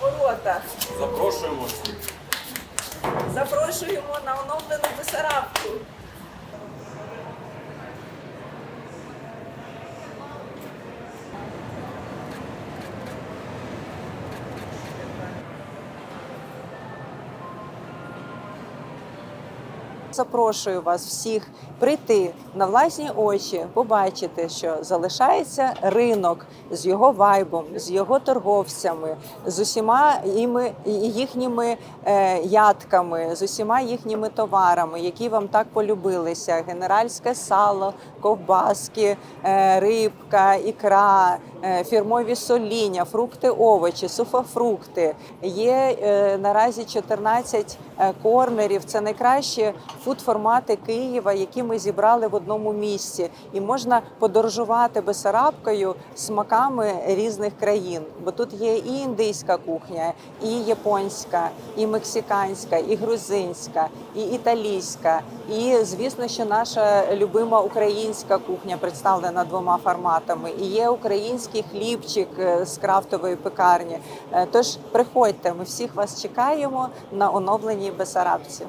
ворота. Запрошуємо. Запрошуємо на оновлену Бесарабку. Запрошую вас всіх прийти на власні очі, побачити, що залишається ринок з його вайбом, з його торговцями, з усіма іми, їхніми е, ядками, з усіма їхніми товарами, які вам так полюбилися: генеральське сало, ковбаски, е, рибка, ікра, фірмові соління, фрукти, овочі, суфафрукти. Є е, наразі 14 е, корнерів. Це найкращі фуд-формати Києва, які ми зібрали в одному місці. І можна подорожувати Бесарабкою смаками різних країн. Бо тут є і індийська кухня, і японська, і мексиканська, і грузинська, і італійська, і звісно, що наша любима українська кухня представлена двома форматами. І є український хлібчик е, з крафтової пекарні. Е, Тож приходьте, ми всіх вас чекаємо на оновленій Бесарабці.